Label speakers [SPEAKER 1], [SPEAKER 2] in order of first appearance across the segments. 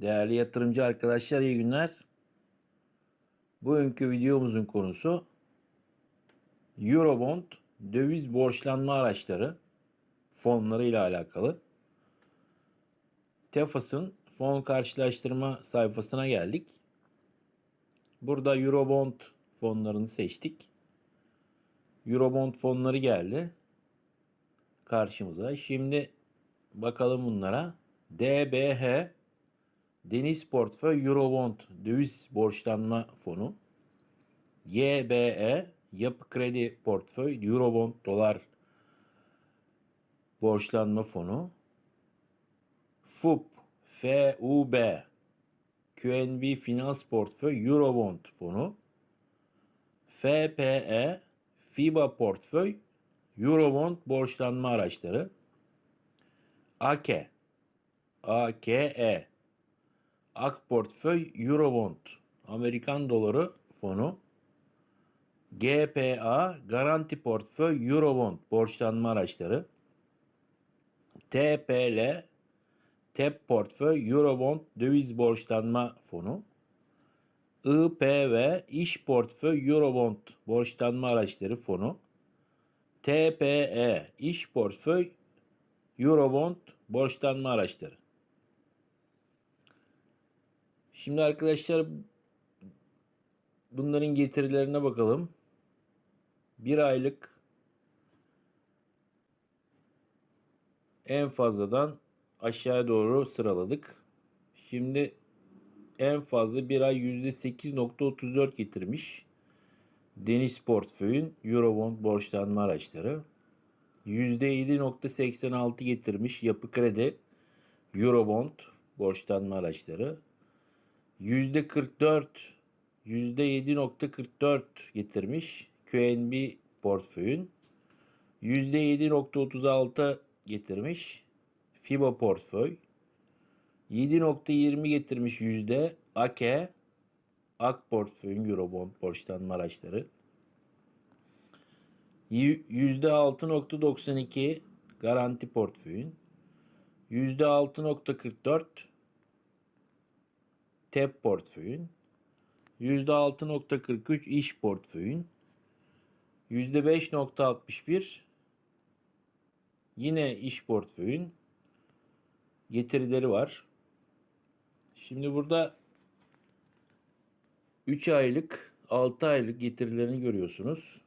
[SPEAKER 1] Değerli yatırımcı arkadaşlar iyi günler. Bugünkü videomuzun konusu Eurobond döviz borçlanma araçları fonları ile alakalı. Tefas'ın fon karşılaştırma sayfasına geldik. Burada Eurobond fonlarını seçtik. Eurobond fonları geldi karşımıza. Şimdi bakalım bunlara. DBH Deniz Portföy Eurobond Döviz Borçlanma Fonu. YBE Yapı Kredi Portföy Eurobond Dolar Borçlanma Fonu. FUP FUB QNB Finans Portföy Eurobond Fonu. FPE FIBA Portföy Eurobond Borçlanma Araçları. AKE AKE Ak Portföy Eurobond Amerikan Doları Fonu GPA Garanti Portföy Eurobond Borçlanma Araçları TPL TEP Portföy Eurobond Döviz Borçlanma Fonu IPV İş Portföy Eurobond Borçlanma Araçları Fonu TPE İş Portföy Eurobond Borçlanma Araçları Şimdi arkadaşlar bunların getirilerine bakalım. Bir aylık en fazladan aşağı doğru sıraladık. Şimdi en fazla bir ay %8.34 getirmiş. Deniz portföyün Eurobond borçlanma araçları. %7.86 getirmiş yapı kredi Eurobond borçlanma araçları. %44 %7.44 getirmiş QNB portföyün. %7.36 getirmiş FIBA portföy. 7.20 getirmiş yüzde AKE AK portföyün Eurobond borçlanma araçları. %6.92 garanti portföyün. %6.44 TEP portföyün, %6.43 iş portföyün, %5.61 yine iş portföyün getirileri var. Şimdi burada 3 aylık, 6 aylık getirilerini görüyorsunuz.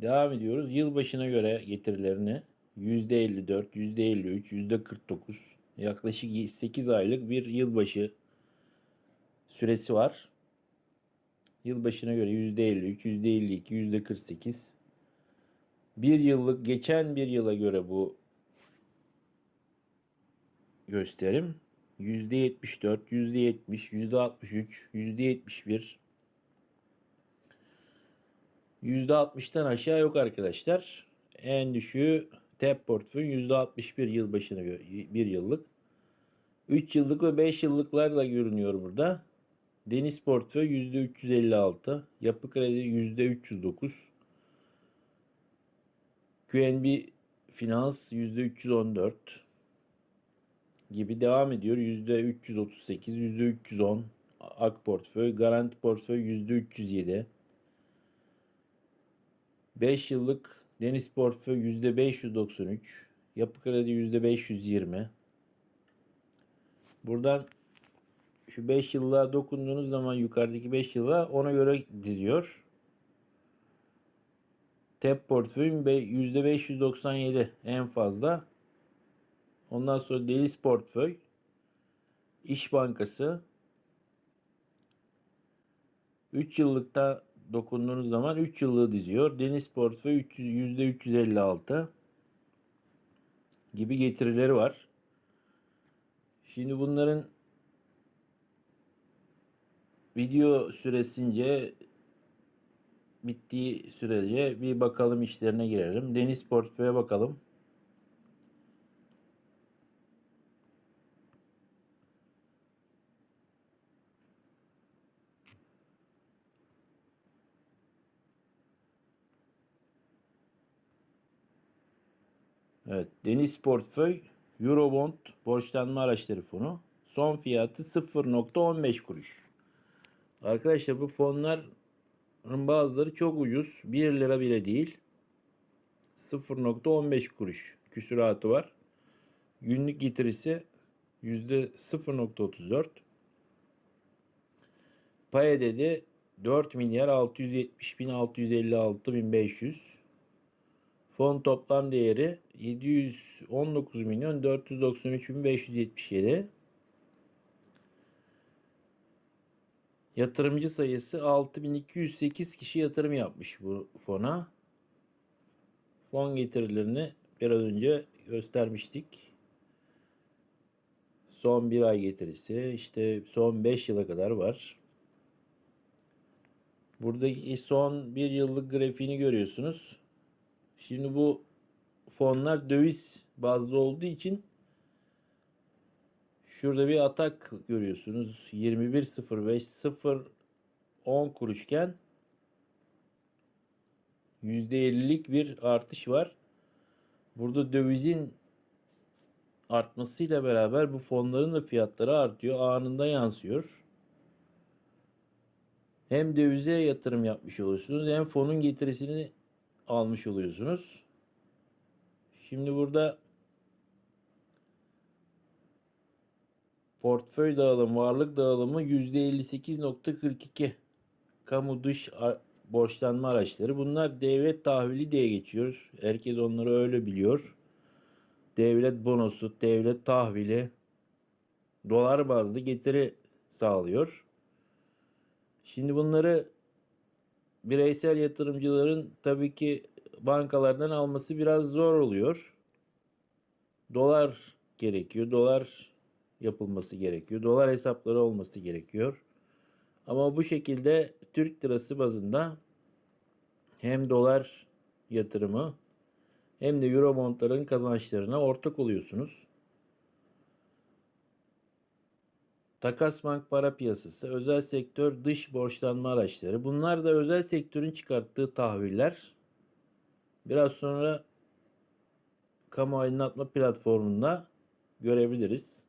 [SPEAKER 1] Devam ediyoruz. Yılbaşına göre getirilerini %54, %53, %49 yaklaşık 8 aylık bir yılbaşı süresi var. Yılbaşına göre %53, %52, %48. Bir yıllık geçen bir yıla göre bu gösterim. %74, %70, %63, %71. %60'tan aşağı yok arkadaşlar. En düşüğü TEP portföy %61 yılbaşına göre bir yıllık. 3 yıllık ve 5 yıllıklar da görünüyor burada. Deniz portföy %356. Yapı kredi %309. QNB Finans %314 gibi devam ediyor. %338, %310 Ak portföy, Garanti portföy %307. 5 yıllık Deniz portföy %593. Yapı kredi %520. Buradan şu 5 yıllığa dokunduğunuz zaman yukarıdaki 5 yıla ona göre diziyor. TEP portföyüm %597 en fazla. Ondan sonra Deniz portföy, İş Bankası 3 yıllıkta dokunduğunuz zaman 3 yıllığı diziyor. Deniz portföy %356 gibi getirileri var. Şimdi bunların video süresince bittiği sürece bir bakalım işlerine girelim. Deniz portföye bakalım. Evet, Deniz Portföy Eurobond Borçlanma Araçları Fonu. Son fiyatı 0.15 kuruş. Arkadaşlar bu fonların bazıları çok ucuz. 1 lira bile değil. 0.15 kuruş küsuratı var. Günlük getirisi %0.34. Pay ödedi 4 milyar 670 bin 656 bin 500. Fon toplam değeri 719 milyon 493 bin 577. Yatırımcı sayısı 6208 kişi yatırım yapmış bu fona. Fon getirilerini biraz önce göstermiştik. Son bir ay getirisi işte son 5 yıla kadar var. Buradaki son bir yıllık grafiğini görüyorsunuz. Şimdi bu fonlar döviz bazlı olduğu için şurada bir atak görüyorsunuz. 21.05 0 10 kuruşken %50'lik bir artış var. Burada dövizin artmasıyla beraber bu fonların da fiyatları artıyor. Anında yansıyor. Hem dövize yatırım yapmış oluyorsunuz hem fonun getirisini almış oluyorsunuz. Şimdi burada portföy dağılımı, varlık dağılımı %58.42. Kamu dış borçlanma araçları. Bunlar devlet tahvili diye geçiyor. Herkes onları öyle biliyor. Devlet bonosu, devlet tahvili, dolar bazlı getiri sağlıyor. Şimdi bunları bireysel yatırımcıların tabii ki bankalardan alması biraz zor oluyor. Dolar gerekiyor. Dolar yapılması gerekiyor. Dolar hesapları olması gerekiyor. Ama bu şekilde Türk lirası bazında hem dolar yatırımı hem de Eurobondların kazançlarına ortak oluyorsunuz. Takas bank para piyasası, özel sektör dış borçlanma araçları. Bunlar da özel sektörün çıkarttığı tahviller. Biraz sonra kamu aydınlatma platformunda görebiliriz.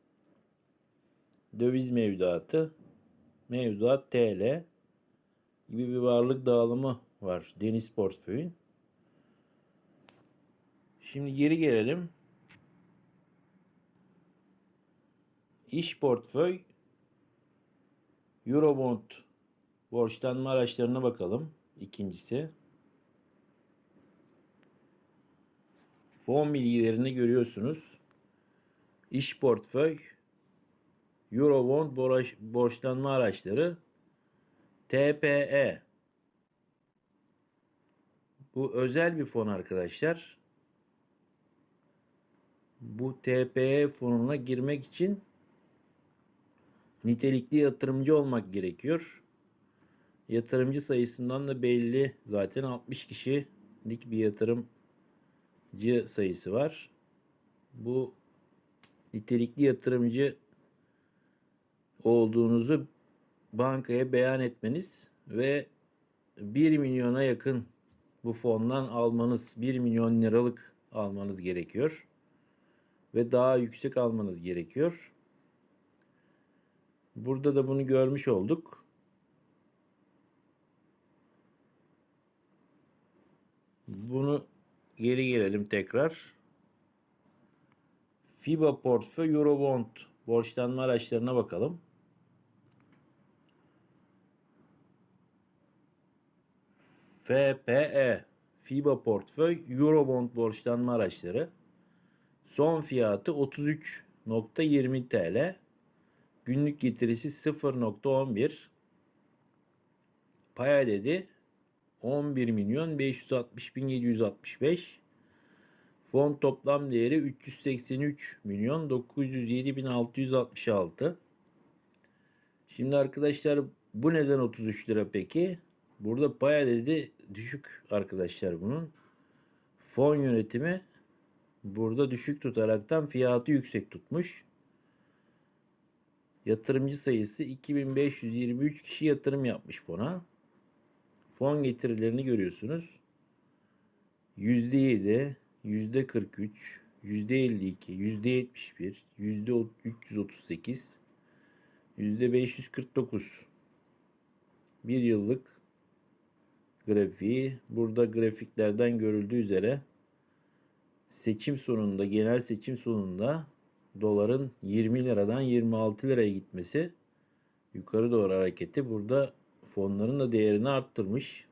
[SPEAKER 1] Döviz mevduatı, mevduat TL gibi bir varlık dağılımı var deniz portföyün. Şimdi geri gelelim. İş portföy Eurobond borçlanma araçlarına bakalım. İkincisi. Fon bilgilerini görüyorsunuz. İş portföy Eurobond borçlanma araçları TPE bu özel bir fon arkadaşlar. Bu TPE fonuna girmek için nitelikli yatırımcı olmak gerekiyor. Yatırımcı sayısından da belli. Zaten 60 kişilik bir yatırımcı sayısı var. Bu nitelikli yatırımcı olduğunuzu bankaya beyan etmeniz ve 1 milyona yakın bu fondan almanız 1 milyon liralık almanız gerekiyor. Ve daha yüksek almanız gerekiyor. Burada da bunu görmüş olduk. Bunu geri gelelim tekrar. FIBA portföy Eurobond borçlanma araçlarına bakalım. FPE FIBA portföy Eurobond borçlanma araçları. Son fiyatı 33.20 TL. Günlük getirisi 0.11. Pay dedi 11 milyon 560 bin 765. Fon toplam değeri 383 milyon 907 bin 666. Şimdi arkadaşlar bu neden 33 lira peki? Burada pay dedi düşük arkadaşlar bunun. Fon yönetimi burada düşük tutaraktan fiyatı yüksek tutmuş. Yatırımcı sayısı 2523 kişi yatırım yapmış fona. Fon getirilerini görüyorsunuz. %7, %43, %52, %71, %338, %549 bir yıllık grafiği. Burada grafiklerden görüldüğü üzere seçim sonunda, genel seçim sonunda doların 20 liradan 26 liraya gitmesi yukarı doğru hareketi burada fonların da değerini arttırmış.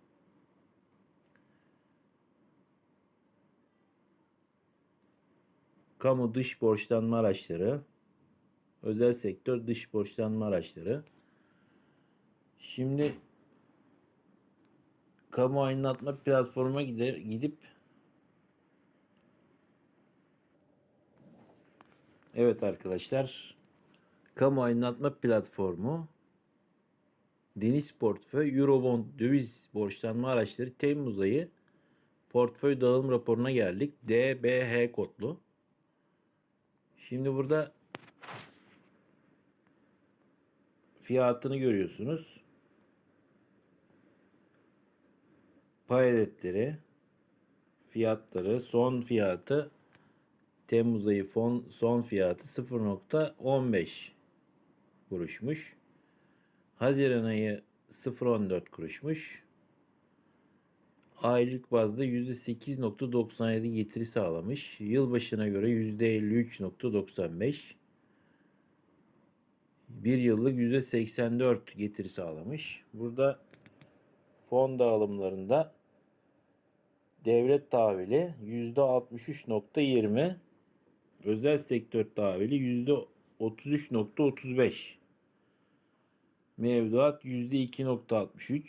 [SPEAKER 1] Kamu dış borçlanma araçları, özel sektör dış borçlanma araçları. Şimdi kamu aydınlatma platformuna gider, gidip Evet arkadaşlar kamu aydınlatma platformu Deniz Portföy Eurobond döviz borçlanma araçları Temmuz ayı portföy dağılım raporuna geldik. DBH kodlu. Şimdi burada fiyatını görüyorsunuz. Payletleri, fiyatları, son fiyatı Temmuz ayı fon, son fiyatı 0.15 kuruşmuş. Haziran ayı 0.14 kuruşmuş. Aylık bazda %8.97 getiri sağlamış. Yılbaşına göre %53.95. Bir yıllık %84 getiri sağlamış. Burada fon dağılımlarında devlet tahvili %63.20 özel sektör tahvili %33.35 mevduat %2.63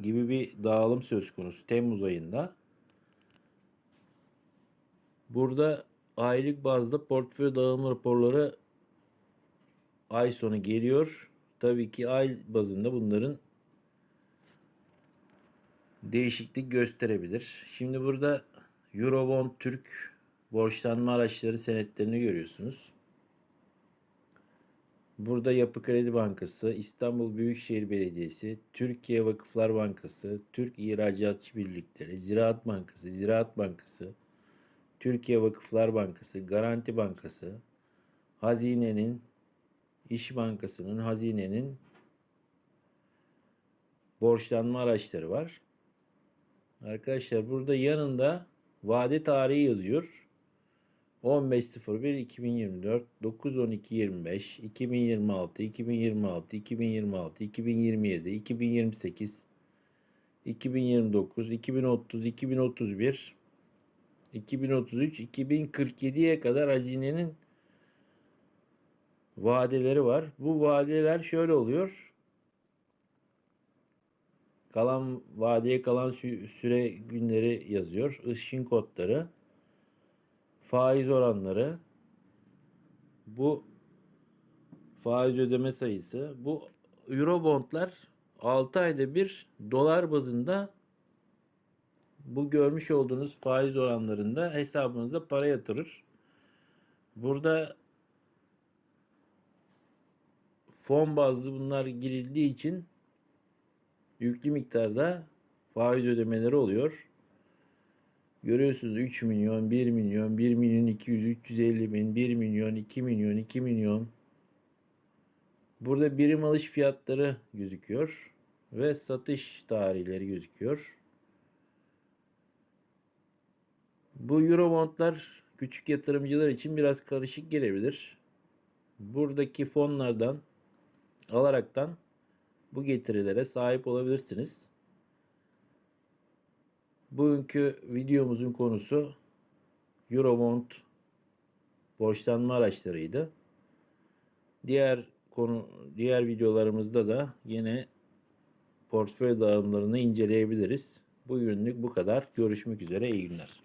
[SPEAKER 1] gibi bir dağılım söz konusu Temmuz ayında. Burada aylık bazda portföy dağılım raporları ay sonu geliyor. Tabii ki ay bazında bunların değişiklik gösterebilir. Şimdi burada Eurobond Türk borçlanma araçları senetlerini görüyorsunuz. Burada Yapı Kredi Bankası, İstanbul Büyükşehir Belediyesi, Türkiye Vakıflar Bankası, Türk İhracatçı Birlikleri, Ziraat Bankası, Ziraat Bankası, Türkiye Vakıflar Bankası, Garanti Bankası, Hazine'nin, İş Bankası'nın, Hazine'nin borçlanma araçları var. Arkadaşlar burada yanında vade tarihi yazıyor. 15.01.2024, 9.12.25, 2026, 2026, 2026, 2027, 2028, 2029, 2030, 2031, 2033, 2047'ye kadar hazinenin vadeleri var. Bu vadeler şöyle oluyor. Kalan vadeye kalan süre günleri yazıyor. Işın kodları faiz oranları, bu faiz ödeme sayısı, bu Eurobondlar 6 ayda bir dolar bazında bu görmüş olduğunuz faiz oranlarında hesabınıza para yatırır. Burada fon bazlı bunlar girildiği için yüklü miktarda faiz ödemeleri oluyor. Görüyorsunuz 3 milyon, 1 milyon, 1 milyon 200, 350 bin, 1 milyon, 2 milyon, 2 milyon. Burada birim alış fiyatları gözüküyor ve satış tarihleri gözüküyor. Bu Eurobondlar küçük yatırımcılar için biraz karışık gelebilir. Buradaki fonlardan alaraktan bu getirilere sahip olabilirsiniz. Bugünkü videomuzun konusu Eurobond borçlanma araçlarıydı. Diğer konu diğer videolarımızda da yine portföy dağılımlarını inceleyebiliriz. Bugünlük bu kadar. Görüşmek üzere. İyi günler.